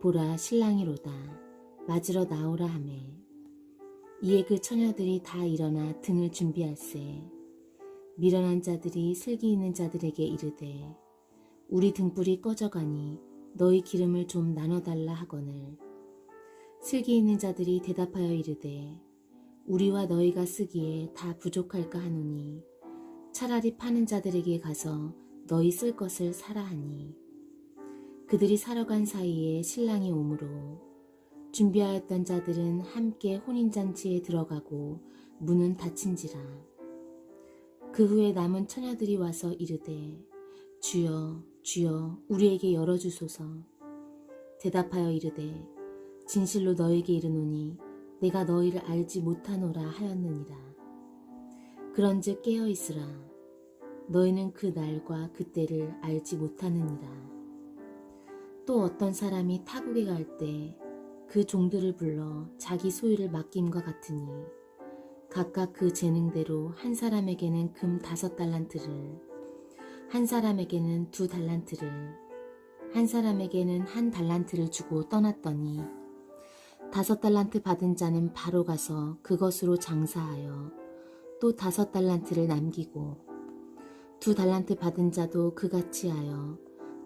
보라 신랑이로다. 맞으러 나오라 하매. 이에 그 처녀들이 다 일어나 등을 준비할세. 미련한 자들이 슬기 있는 자들에게 이르되 우리 등불이 꺼져가니 너희 기름을 좀 나눠달라 하거늘. 슬기 있는 자들이 대답하여 이르되 우리와 너희가 쓰기에 다 부족할까 하노니 차라리 파는 자들에게 가서 너희 쓸 것을 사라 하니 그들이 사러 간 사이에 신랑이 오므로 준비하였던 자들은 함께 혼인잔치에 들어가고 문은 닫힌지라. 그 후에 남은 처녀들이 와서 이르되 주여 주여 우리에게 열어주소서. 대답하여 이르되 진실로 너에게 이르노니 내가 너희를 알지 못하노라 하였느니라. 그런즉 깨어 있으라. 너희는 그 날과 그때를 알지 못하느니라 또 어떤 사람이 타국에 갈 때 그 종들을 불러 자기 소유를 맡김과 같으니 각각 그 재능대로 한 사람에게는 금 다섯 달란트를 한 사람에게는 두 달란트를 한 사람에게는 한 달란트를 주고 떠났더니 다섯 달란트 받은 자는 바로 가서 그것으로 장사하여 또 다섯 달란트를 남기고 두 달란트 받은 자도 그같이 하여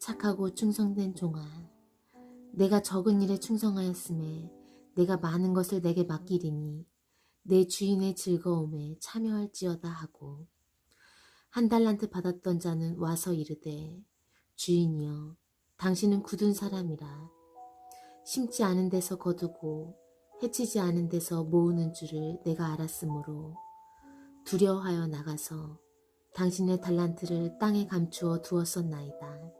착하고 충성된 종아 내가 적은 일에 충성하였음에 내가 많은 것을 내게 맡기리니 내 주인의 즐거움에 참여할지어다 하고 한 달란트 받았던 자는 와서 이르되 주인이여 당신은 굳은 사람이라 심지 않은 데서 거두고 해치지 않은 데서 모으는 줄을 내가 알았으므로 두려워하여 나가서 당신의 달란트를 땅에 감추어 두었었나이다.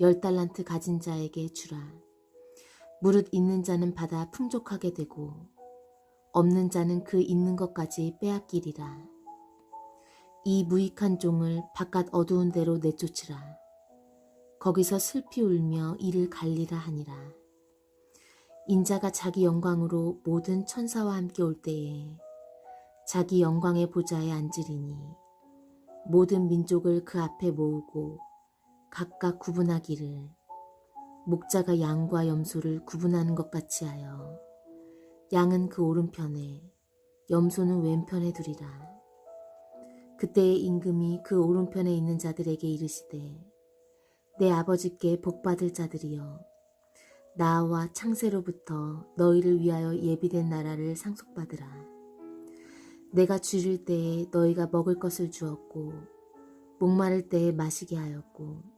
열 달란트 가진 자에게 주라. 무릇 있는 자는 받아 풍족하게 되고 없는 자는 그 있는 것까지 빼앗기리라. 이 무익한 종을 바깥 어두운 데로 내쫓으라. 거기서 슬피 울며 이를 갈리라 하니라. 인자가 자기 영광으로 모든 천사와 함께 올 때에 자기 영광의 보좌에 앉으리니 모든 민족을 그 앞에 모으고 각각 구분하기를 목자가 양과 염소를 구분하는 것 같이 하여 양은 그 오른편에 염소는 왼편에 두리라. 그때의 임금이 그 오른편에 있는 자들에게 이르시되 내 아버지께 복받을 자들이여 나와 창세로부터 너희를 위하여 예비된 나라를 상속받으라. 내가 줄일 때에 너희가 먹을 것을 주었고 목마를 때에 마시게 하였고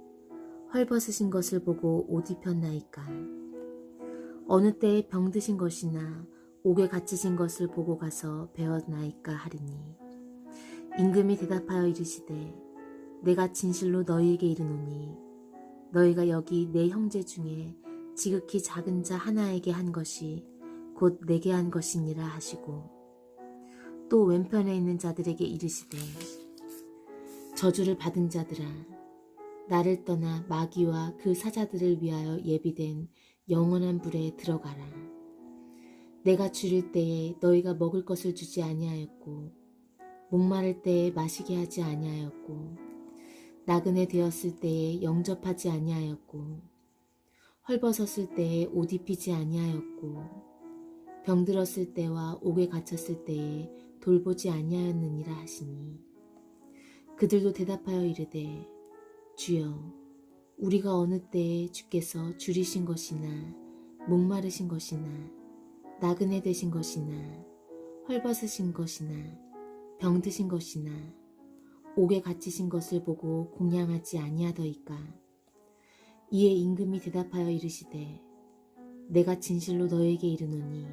헐벗으신 것을 보고 옷 입혔나이까? 어느 때에 병드신 것이나 옥에 갇히신 것을 보고 가서 배웠나이까 하리니? 임금이 대답하여 이르시되 내가 진실로 너희에게 이르노니 너희가 여기 내 형제 중에 지극히 작은 자 하나에게 한 것이 곧 내게 한 것이니라 하시고 또 왼편에 있는 자들에게 이르시되 저주를 받은 자들아 나를 떠나 마귀와 그 사자들을 위하여 예비된 영원한 불에 들어가라. 내가 줄일 때에 너희가 먹을 것을 주지 아니하였고 목마를 때에 마시게 하지 아니하였고 나그네 되었을 때에 영접하지 아니하였고 헐벗었을 때에 옷 입히지 아니하였고 병들었을 때와 옥에 갇혔을 때에 돌보지 아니하였느니라 하시니 그들도 대답하여 이르되 주여 우리가 어느 때에 주께서 줄이신 것이나 목마르신 것이나 나그네 되신 것이나 헐벗으신 것이나 병드신 것이나 옥에 갇히신 것을 보고 공양하지 아니하더이까? 이에 임금이 대답하여 이르시되 내가 진실로 너에게 이르노니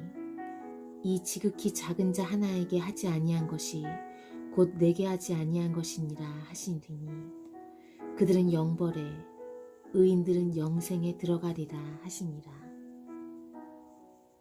이 지극히 작은 자 하나에게 하지 아니한 것이 곧 내게 하지 아니한 것이니라 하시리니 그들은 영벌에 의인들은 영생에 들어가리라 하시니라